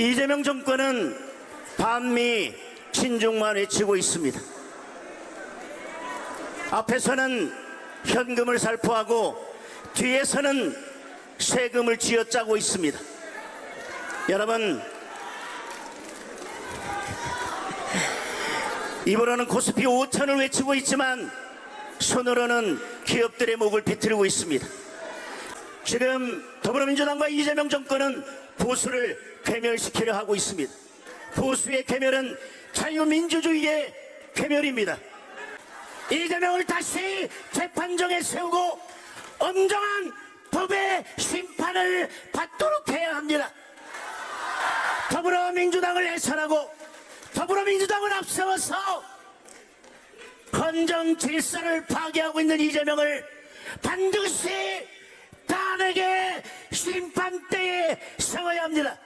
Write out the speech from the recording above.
이재명 정권은 반미 친중만 외치고 있습니다. 앞에서는 현금을 살포하고 뒤에서는 세금을 쥐어짜고 있습니다. 여러분, 입으로는 코스피 5천을 외치고 있지만 손으로는 기업들의 목을 비틀고 있습니다. 지금 더불어민주당과 이재명 정권은 보수를 괴멸시키려 하고 있습니다. 보수의 괴멸은 자유민주주의의 괴멸입니다. 이재명을 다시 재판정에 세우고 엄정한 법의 심판을 받도록 해야 합니다. 더불어민주당을 해산하고 더불어민주당을 앞세워서 헌정 질서를 파괴하고 있는 이재명을 반드시 심판대에 세워야 합니다.